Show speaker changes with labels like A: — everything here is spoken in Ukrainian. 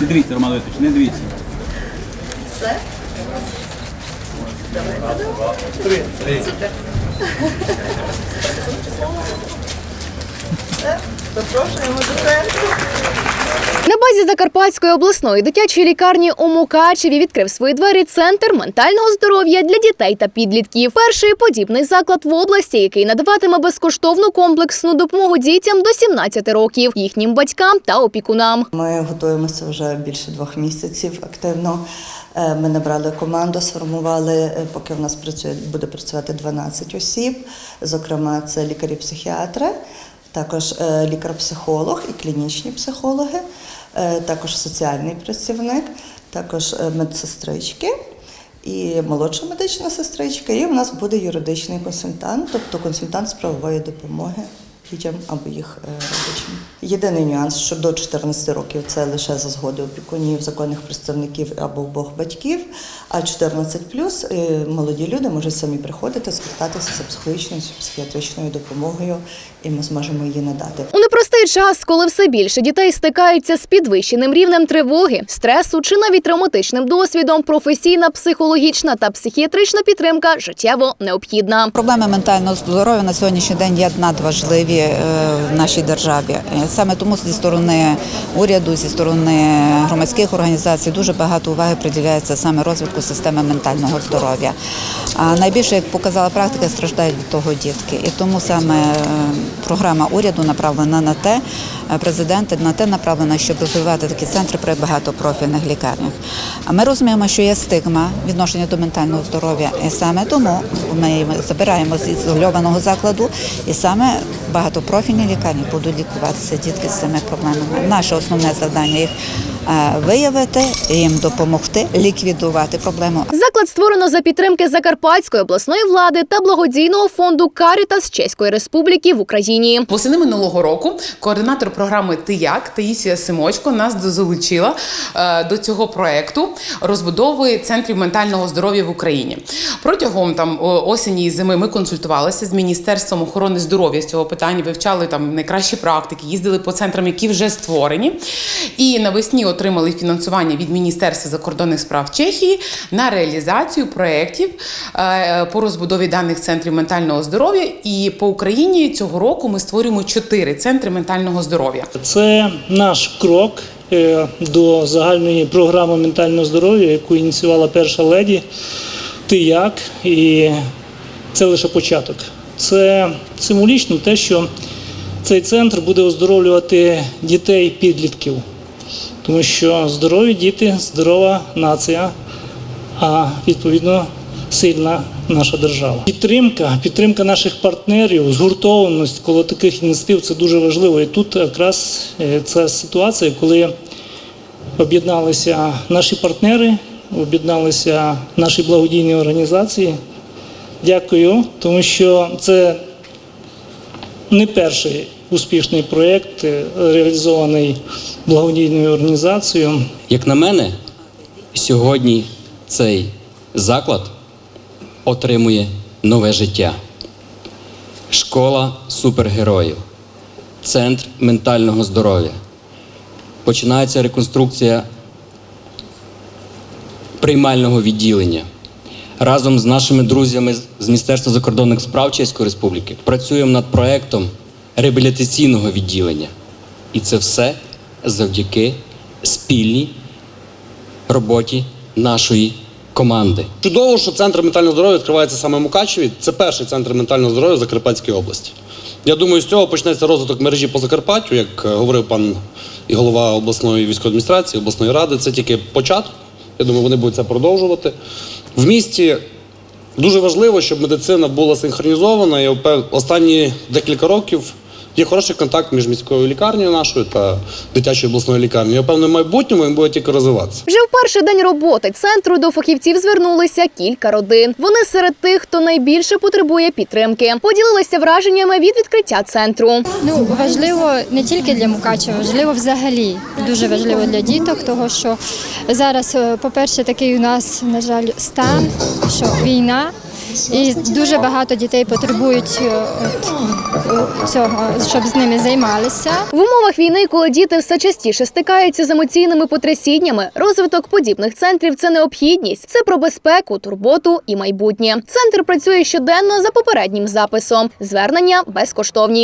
A: Не дивіться, Роман Витович, не дивіться.
B: Все? Все, запрошуємо до центру.
C: На базі Закарпатської обласної дитячої лікарні у Мукачеві відкрив свої двері центр ментального здоров'я для дітей та підлітків. Перший подібний заклад в області, який надаватиме безкоштовну комплексну допомогу дітям до 17 років, їхнім батькам та опікунам.
B: Ми готуємося вже більше двох місяців активно. Е, Ми набрали команду, сформували, е, поки в нас працює, буде працювати 12 осіб. Зокрема, це лікарі-психіатри, також е, лікар-психолог і клінічні психологи, е, також соціальний працівник, також е, медсестрички. І молодша медична сестричка, і в нас буде юридичний консультант, тобто консультант з правової допомоги дітям або їх е, родичам. Єдиний нюанс, що до 14 років це лише за згоди опікунів, законних представників або обох батьків. А 14 плюс молоді люди можуть самі приходити, звертатися за психологічною психіатричною допомогою, і ми зможемо її надати.
C: У непростий час, коли все більше дітей стикаються з підвищеним рівнем тривоги, стресу чи навіть травматичним досвідом, професійна, психологічна та психіатрична підтримка життєво необхідна.
D: Проблеми ментального здоров'я на сьогоднішній день є надважливі е, в нашій державі. Е, Саме тому зі сторони уряду, зі сторони громадських організацій дуже багато уваги приділяється саме розвитку системи ментального здоров'я. А найбільше, як показала практика, страждають від того дітки. І тому саме е, програма уряду направлена на те, президент на те направлена, щоб розвивати такі центри при багатопрофільних лікарнях. А ми розуміємо, що є стигма відношення до ментального здоров'я, і саме тому ми забираємо з ізольованого закладу, і саме багатопрофільні лікарні будуть лікуватися дітки з цими проблемами. Наше основне завдання їх е, виявити, їм допомогти ліквідувати проблему.
C: Заклад створено за підтримки Закарпатської обласної влади та благодійного фонду Карітас Чеської Республіки в Україні.
E: Восени минулого року координатор програми Ти як Таїсія Симочко нас залучила е, до цього проекту розбудови центрів ментального здоров'я в Україні. Протягом там осені і зими ми консультувалися з міністерством охорони здоров'я з цього питання, вивчали там найкращі практики, їздили по центрам, які вже створені. І навесні отримали фінансування від Міністерства закордонних справ Чехії на реалізацію проєктів е, по розбудові даних центрів ментального здоров'я. І по Україні цього року ми створюємо чотири центри ментального здоров'я.
F: Це наш крок е, до загальної програми ментального здоров'я, яку ініціювала перша леді. Ти як? І це лише початок. Це символічно те, що цей центр буде оздоровлювати дітей підлітків, тому що здорові діти, здорова нація, а відповідно сильна наша держава. Підтримка, підтримка наших партнерів, згуртованість коло таких ініціатив це дуже важливо. І тут якраз е, ця ситуація, коли об'єдналися наші партнери, об'єдналися наші благодійні організації. Дякую, тому що це не перший успішний проєкт, е, реалізований благодійною організацією.
G: Як на мене, сьогодні цей заклад отримує нове життя. Школа супергероїв, центр ментального здоров'я. Починається реконструкція приймального відділення. Разом з нашими друзями з Міністерства закордонних справ Чеської Республіки працюємо над проектом реабілітаційного відділення. І це все завдяки спільній роботі нашої команди.
H: Чудово, що центр ментального здоров'я відкривається саме в Мукачеві. Це перший центр ментального здоров'я в Закарпатській області. Я думаю, з цього почнеться розвиток мережі по Закарпаттю, як е, говорив пан і голова обласної військової адміністрації, обласної ради. Це тільки початок. Я думаю, вони будуть це продовжувати. В місті дуже важливо, щоб медицина була синхронізована. Впев- останні декілька років є хороший контакт між міською лікарнею нашою та дитячою обласною лікарнею. Я певно, в майбутньому він буде тільки розвиватися.
C: Вже в перший день роботи центру до фахівців звернулися кілька родин. Вони серед тих, хто найбільше потребує підтримки. Поділилися враженнями від відкриття центру.
I: Ну важливо не тільки для Мукачева, важливо взагалі. Дуже важливо для діток, того що зараз, е, по-перше, такий у нас, на жаль, стан, що війна. І дуже багато дітей потребують е, от, цього, щоб з ними займалися.
C: В умовах війни, коли діти все частіше стикаються з емоційними потрясіннями, розвиток подібних центрів це необхідність. Це про безпеку, турботу і майбутнє. Центр працює щоденно за попереднім записом. Звернення безкоштовні.